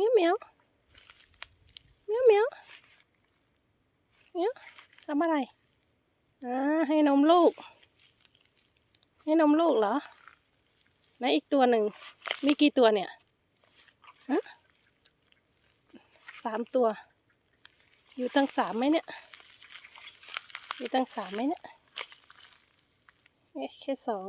มียวเมียวเมียวเมียวเมียวทำอะไรอ่าให้นมลูก ให้นมลูกเหรอไหนอีกตัวหนึ่ง มีกี่ตัวเนี่ยฮะสามตัว อยู่ตั้งสามไหมเนี่ย อยู่ตั้งสามไหมเนี่ยเอ๊ะแค่สอง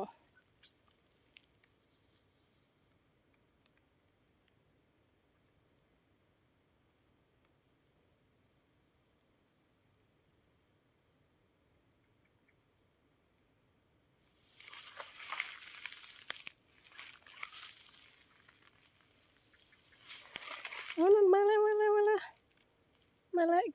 อ๋อนั่นมาแล้วมาแล้วมาแล้วมาแล้วอีก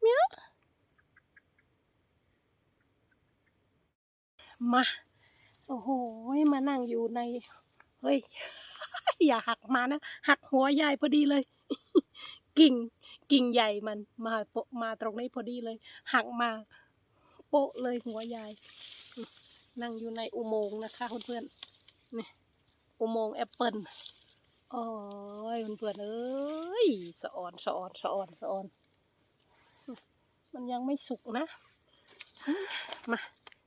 เมียมา โอ้โห มานั่งอยู่ใน เฮ้ย อย่าหักมานะ หักหัวยายพอดีเลย กิ่ง กิ่งใหญ่มัน มาโปะมาตรงนี้พอดีเลย หักมา โปะเลยหัวยาย นั่งอยู่ในอุโมงค์นะคะเพื่อนๆนี่อุโมงค์แอปเปิลโอ้ยเพื่อนๆเอ้ยสะออนสะออนสะออนสะออน มันยังไม่สุกนะ มา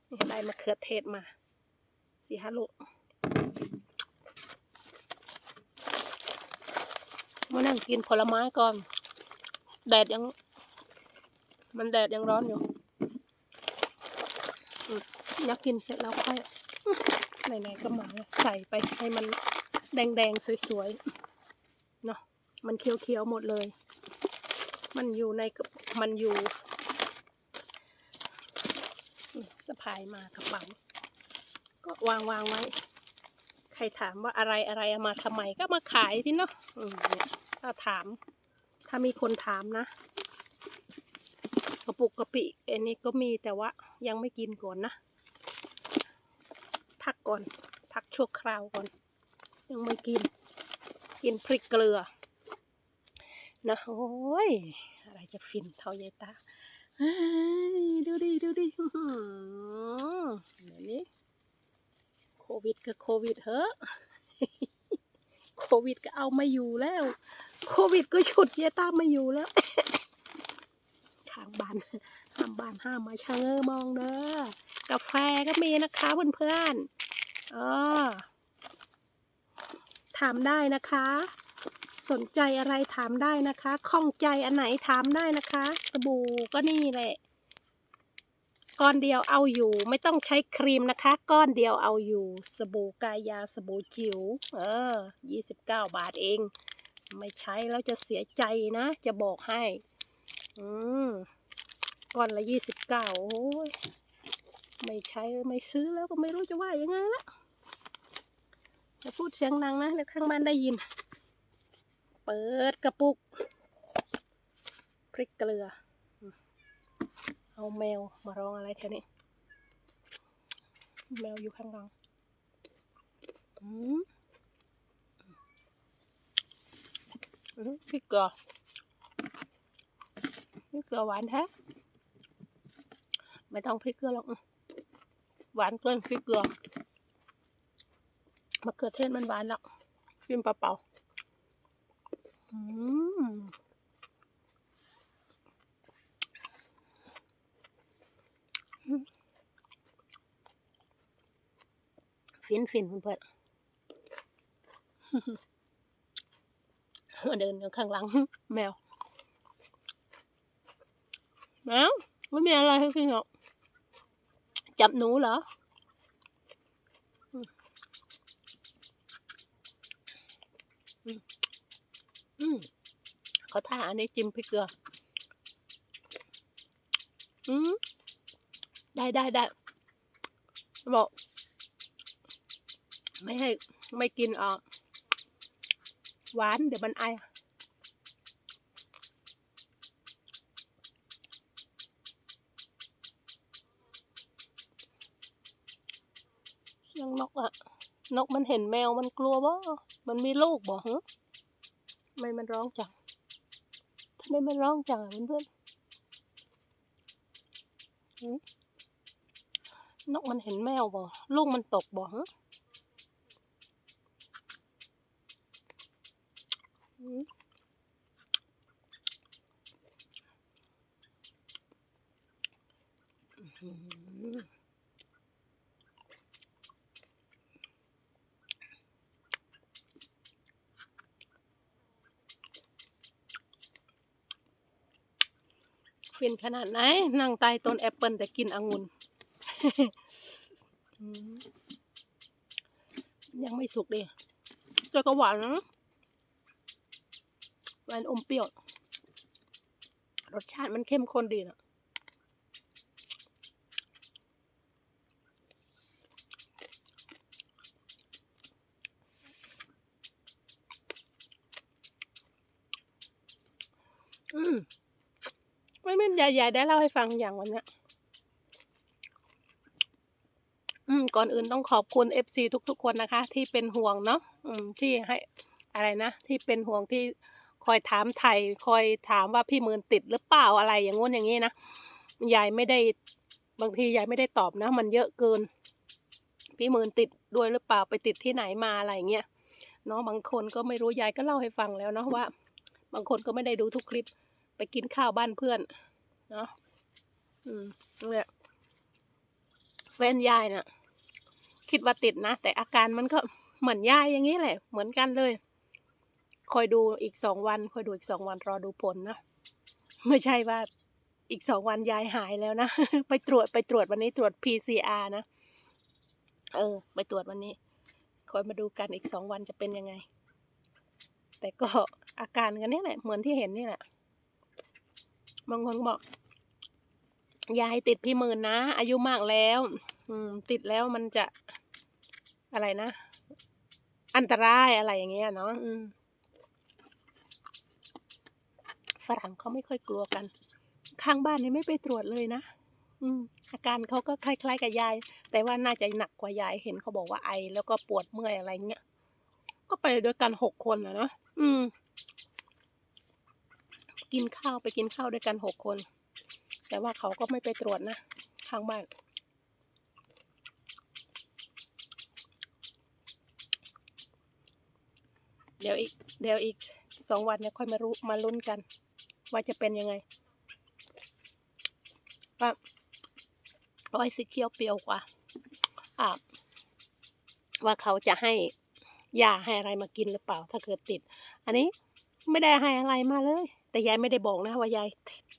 นี่ได้มะเขือเทศมา สี่ห้าลูกมานั่งกินผลไม้ก่อน แดดยัง มันแดดยังร้อนอยู่อืมอยากกินเสร็จแล้วค่อยอื้อไหนๆก็มาแล้วใส่ไปให้มันแดงๆ สวยๆ เนาะมันเคี้ยวๆ หมดเลย มันอยู่ในกระมันอยู่ สะพายมากระเป๋าก็วางวางไว้ ใครถามว่าอะไรอะไรเอามาทำไมก็มาขายที่เนาะถ้าถาม ถ้ามีคนถามนะ กระปุกกระปิอันนี้ก็มีแต่ว่ายังไม่กินก่อนนะ พักก่อน พักชั่วคราวก่อน ยังไม่กิน กินพริกเกลือนะโอ้ยอะไรจะฟินเท่ายายตา ดูดิดูดิอื้อหือเดี๋ยวนี้โควิดก็โควิดเถอะโควิดก็เอาม่อยู่แล้ว โควิดก็ฉุดเยต้าม่อยู่แล้วข้างบ้านห้ามบ้านห้ามมาชะเง้อมองเด้อกาแฟก็มีนะคะเพื่อนๆเออถามได้นะคะ สนใจอะไรถามได้นะคะข้องใจอันไหนถามได้นะคะ สบู่ก็นี่แหละ ก้อนเดียวเอาอยู่ ไม่ต้องใช้ครีมนะคะ ก้อนเดียวเอาอยู่ สบู่กายาสบู่จิ๋วเออยี่สิบเก้าบาทเอง ไม่ใช้แล้วจะเสียใจนะ จะบอกให้ อืมก้อนละยี่สิบเก้าโอ้ยไม่ใช้ไม่ซื้อแล้วก็ไม่รู้จะว่ายังไงละจะพูดเสียงดังนะเดี๋ยวข้างบ้านได้ยิน เปิดกระปุก พริกเกลือ เอาแมวมาร้องอะไรแถวนี้ แมวอยู่ข้างหลังพริกเกลือพริกเกลือหวานแท้ไม่ต้องพริกเกลือหรอกหวานเกินพริกเกลือมะเขือเทศมันหวานแล้วกินเปล่าๆ ฟินฟินเพื่อนๆเดินข้างหลัง แมว แมว ไม่มีอะไรให้กินหรอกจับหนูเหรออืม เขาทาอันนี้จิ้มพริกเกลือ อืมได้ได้ได้บอก ไม่ให้ไม่กินอะหวานเดี๋ยวมันไอเสียงนกอะนกมันเห็นแมวมันกลัวบ่ มันมีลูกบ่ฮะ ไมมันร้องจังทำไมมันร้องจังอะเพื่อนๆนกมันเห็นแมวบ่ลูกมันตกบ่ฮะหืมอื้อหือ ฟินขนาดไหน นั่งใต้ต้นแอปเปิลแต่กินองุ่นยังไม่สุกดิแต่ก็หวานนะหวานอมเปรี้ยว รสชาติมันเข้มข้นดีนะอืม ไม่ไม่ยายได้เล่าให้ฟังอย่างวันเนี้ยอืมก่อนอื่นต้องขอบคุณเอฟซีทุก ๆ คนนะคะ ที่เป็นห่วงเนาะอืมที่ให้อะไรนะ ที่เป็นห่วงที่คอยถามไทยคอยถามว่าพี่หมื่นติดหรือเปล่าอะไรอย่างงู้นอย่างนี้นะยายไม่ได้บางทียายไม่ได้ตอบนะ มันเยอะเกิน พี่หมื่นติดด้วยหรือเปล่าไปติดที่ไหนมาอะไรอย่างเงี้ยเนาะบางคนก็ไม่รู้ยายก็เล่าให้ฟังแล้วเนาะว่า บางคนก็ไม่ได้ดูทุกคลิป ไปกินข้าวบ้านเพื่อน เนาะอืมเนี่ยแฟนยายน่ะ คิดว่าติดนะ แต่อาการมันก็เหมือนยายอย่างนี้แหละ เหมือนกันเลย คอยดูอีกสองวัน คอยดูอีกสองวันรอดูผลนะ ไม่ใช่ว่าอีกสองวันยายหายแล้วนะ ไปตรวจไปตรวจวันนี้ตรวจ PCR นะ เออ ไปตรวจวันนี้ คอยมาดูกันอีกสองวันจะเป็นยังไง แต่ก็อาการกันนี่แหละ เหมือนที่เห็นนี่แหละ บางคนบอก ยายติดพี่หมื่นนะ อายุมากแล้ว อืม ติดแล้วมันจะอะไรนะ อันตรายอะไรอย่างเงี้ยเนาะฝรั่งเขาไม่ค่อยกลัวกัน ข้างบ้านนี่ไม่ไปตรวจเลยนะอืมอาการเขาก็คล้าย ๆ กับยาย แต่ว่าน่าจะหนักกว่ายายเห็นเขาบอกว่าไอ แล้วก็ปวดเมื่อยอะไรเงี้ย ก็ไปด้วยกันหกคนนะเนาะอืม กินข้าวไปกินข้าวด้วยกันหกคน แต่ว่าเขาก็ไม่ไปตรวจนะข้างบ้านเดี๋ยวอีกเดี๋ยวอีกสองวันเนี่ยค่อยมารู้มาลุ้นกัน ว่าจะเป็นยังไงว่าอ้อยสีเขียวเปรี้ยวกว่าอ่าว่าเขาจะให้ยาให้อะไรมากินหรือเปล่า ถ้าเกิดติด อันนี้ไม่ได้ให้อะไรมาเลย แต่ยายไม่ได้บอกนะว่ายาย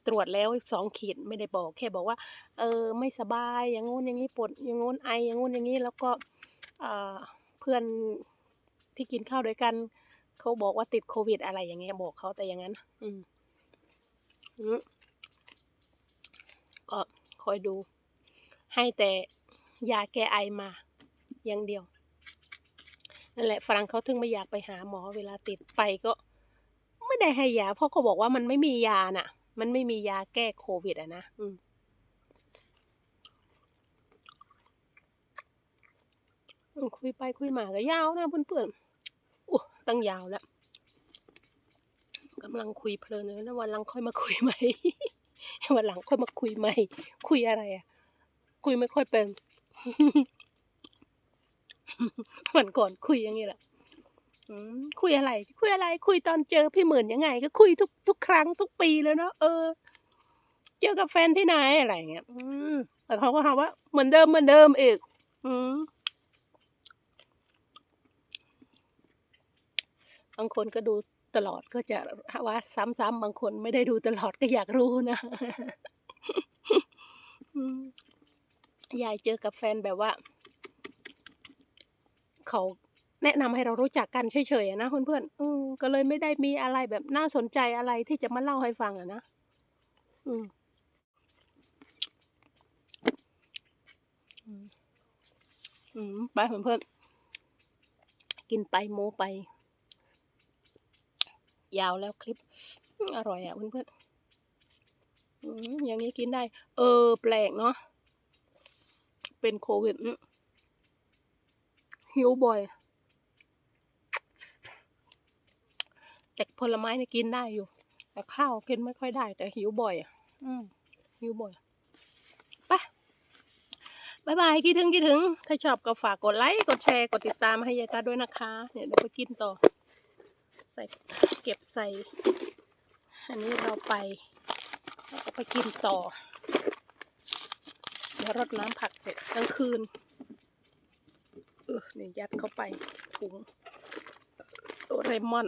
ตรวจแล้วสองขีดไม่ได้บอก แค่บอกว่า เออไม่สบายอย่างงู้นอย่างนี้ปวดอย่างงู้นไออย่างงู้นอย่างนี้แล้วก็เพื่อนที่กินข้าวด้วยกัน เขาบอกว่าติดโควิดอะไรอย่างเงี้ยบอกเขาแต่อย่างนั้น อืมอืมก็คอยดู ให้แต่ยาแก้ไอมา อย่างเดียวนั่นแหละฝรั่งเขาถึงไม่อยากไปหาหมอเวลาติดไปก็ ไม่ได้ให้ยาเพราะเขาบอกว่ามันไม่มียาน่ะ มันไม่มียาแก้โควิดอะนะอืมคุยไปคุยมาก็ยาวนะเพื่อนๆอู้ตั้งยาวแล้วกำลังคุยเพลินเลยนะวันหลังค่อยมาคุยใหม่วันหลังค่อยมาคุยใหม่ คุยอะไรอะคุยไม่ค่อยเป็นวันก่อนคุยอย่างนี้แหละ คุยอะไร คุยอะไร คุยตอนเจอพี่หมื่นยังไง ก็คุยทุกทุกครั้งทุกปีเลยเนาะเออ เจอกับแฟนที่ไหนอะไรเงี้ยอืมแต่เขาก็หาว่าเหมือนเดิมเหมือนเดิมอีก อืมบางคนก็ดูตลอดก็จะว่าซ้ำๆบางคนไม่ได้ดูตลอดก็อยากรู้นะยายเจอกับแฟนแบบว่า เขา แนะนำให้เรารู้จักกันเฉยๆนะเพื่อนๆอืมก็เลยไม่ได้มีอะไรแบบน่าสนใจอะไรที่จะมาเล่าให้ฟังอะนะอืมอืมอืมไปเพื่อนๆกินไปโมไป ยาวแล้วคลิป อร่อยอะเพื่อนๆอืมอย่างนี้กินได้ เออ แปลกเนาะเป็นโควิดหิวบ่อย แต่ผลไม้เนี่ยกินได้อยู่ แต่ข้าวกินไม่ค่อยได้ แต่หิวบ่อยอะอืมหิวบ่อยไปบายบายคิดถึงคิดถึง ถ้าชอบก็ฝากกดไลค์ กดแชร์ กดติดตามให้ยายตาด้วยนะคะ เนี่ยเดี๋ยวไปกินต่อ ใส่เก็บใส่ อันนี้เราไปเราก็ไปกินต่อ เดี๋ยวรดน้ำผักเสร็จกลางคืน เออเนี่ยยัดเข้าไปถุงโดเรมอน